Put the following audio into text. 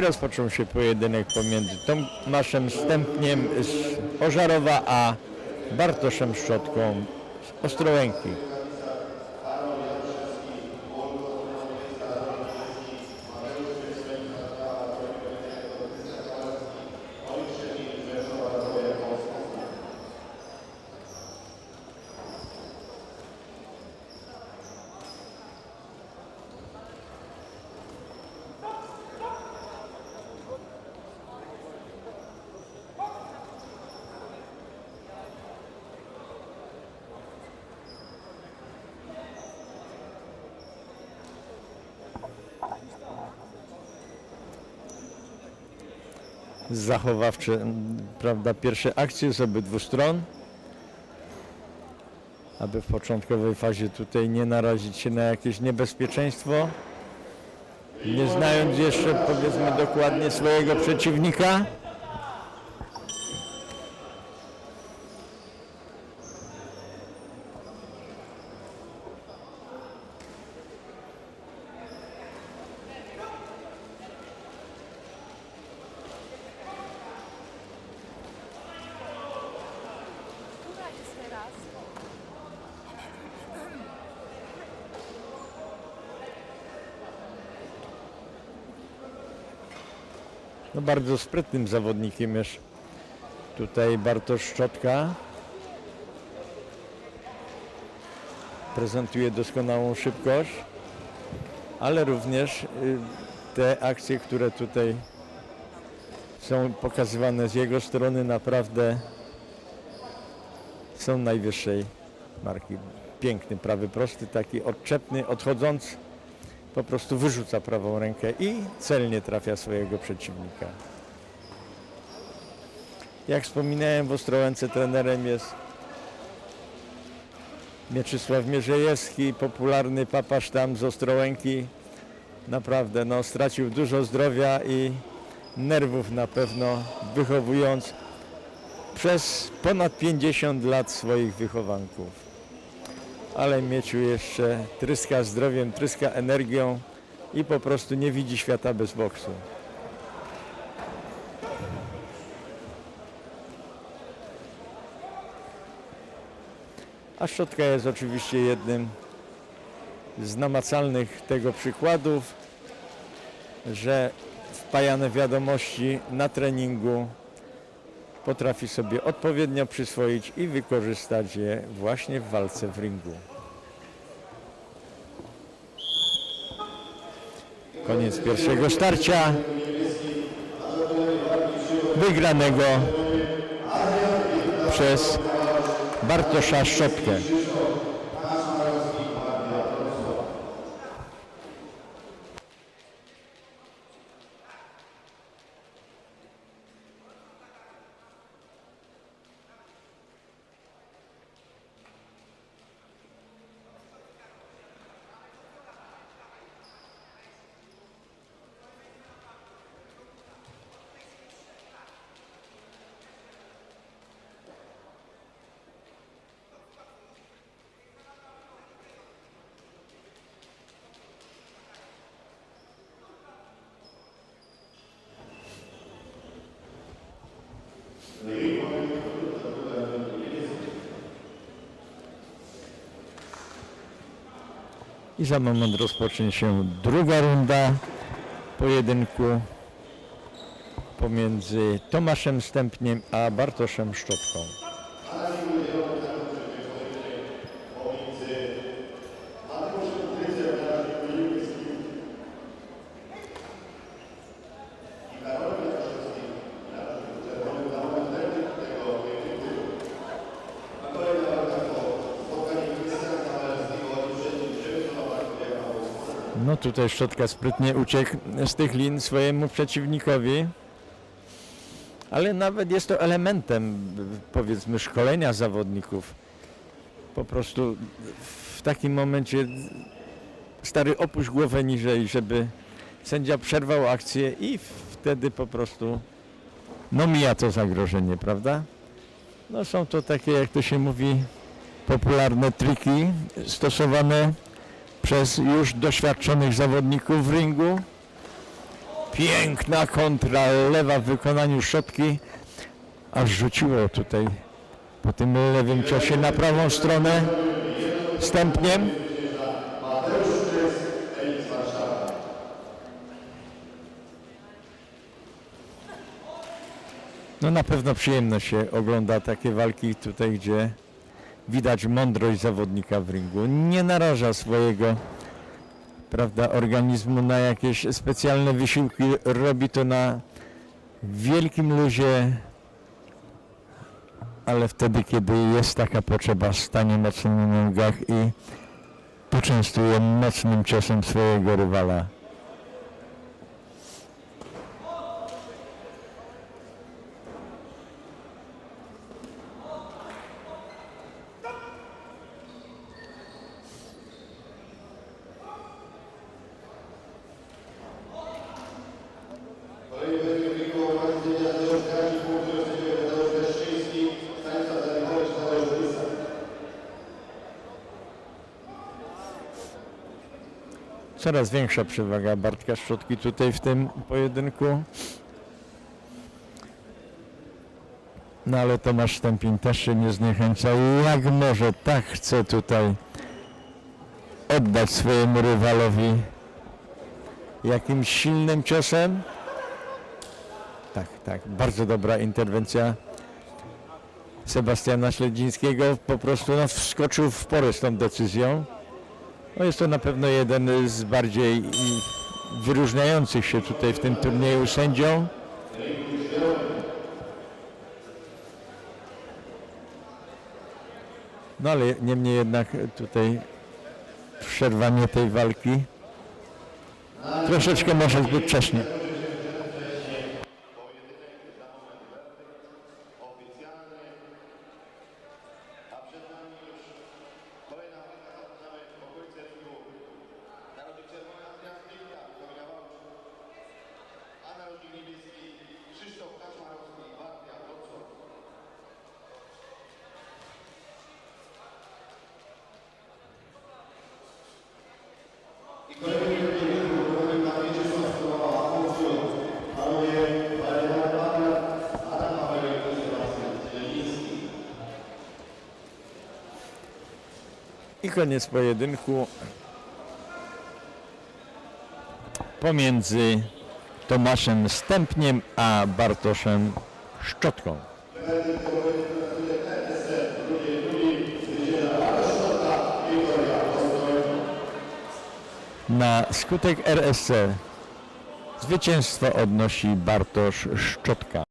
Rozpoczął się pojedynek pomiędzy Tomaszem Stępniem z Ożarowa, a Bartoszem Szczotką z Ostrołęki. Zachowawcze, m, prawda, pierwsze akcje z obydwu stron, aby w początkowej fazie tutaj nie narazić się na jakieś niebezpieczeństwo, nie znając jeszcze powiedzmy dokładnie swojego przeciwnika. No bardzo sprytnym zawodnikiem jest tutaj Bartosz Szczotka. Prezentuje doskonałą szybkość, ale również y, te akcje, które tutaj są pokazywane z jego strony naprawdę są najwyższej marki. Piękny prawy prosty, taki odczepny, odchodzący po prostu wyrzuca prawą rękę i celnie trafia swojego przeciwnika. Jak wspominałem, w Ostrołęce trenerem jest Mieczysław Mierzejewski, popularny papasz tam z Ostrołęki. Naprawdę no, stracił dużo zdrowia i nerwów na pewno, wychowując przez ponad 50 lat swoich wychowanków ale Mieciu jeszcze tryska zdrowiem, tryska energią i po prostu nie widzi świata bez boksu. A szczotka jest oczywiście jednym z namacalnych tego przykładów, że wpajane wiadomości na treningu potrafi sobie odpowiednio przyswoić i wykorzystać je właśnie w walce w ringu. Koniec pierwszego starcia. Wygranego przez Bartosza Szczotkę. I za moment rozpocznie się druga runda pojedynku pomiędzy Tomaszem Stępniem a Bartoszem Szczotką. No tutaj Szczotka sprytnie uciekł z tych lin swojemu przeciwnikowi. Ale nawet jest to elementem powiedzmy szkolenia zawodników. Po prostu w takim momencie stary opuść głowę niżej, żeby sędzia przerwał akcję i wtedy po prostu no mija to zagrożenie, prawda? No są to takie, jak to się mówi, popularne triki stosowane przez już doświadczonych zawodników w ringu, Piękna kontra, lewa w wykonaniu Szczotki, aż rzuciło tutaj po tym lewym ciosie na prawą stronę. Wstępnie. No na pewno przyjemno się ogląda takie walki tutaj, gdzie widać mądrość zawodnika w ringu. Nie naraża swojego prawda, organizmu na jakieś specjalne wysiłki. Robi to na wielkim luzie, ale wtedy, kiedy jest taka potrzeba, stanie mocno na nogach i poczęstuje mocnym ciosem swojego rywala. Coraz większa przewaga Bartka Szczotki tutaj w tym pojedynku. No ale Tomasz Stępień też się nie zniechęca. Jak może tak chce tutaj oddać swojemu rywalowi jakimś silnym ciosem. Tak, tak. Bardzo dobra interwencja Sebastiana Śledzińskiego. Po prostu no, wskoczył w porę z tą decyzją. No jest to na pewno jeden z bardziej wyróżniających się tutaj w tym turnieju sędzią. No ale niemniej jednak tutaj przerwanie tej walki troszeczkę może zbyt wcześnie. I koniec pojedynku pomiędzy Tomaszem Stępniem a Bartoszem Szczotką. Na skutek RSC zwycięstwo odnosi Bartosz Szczotka.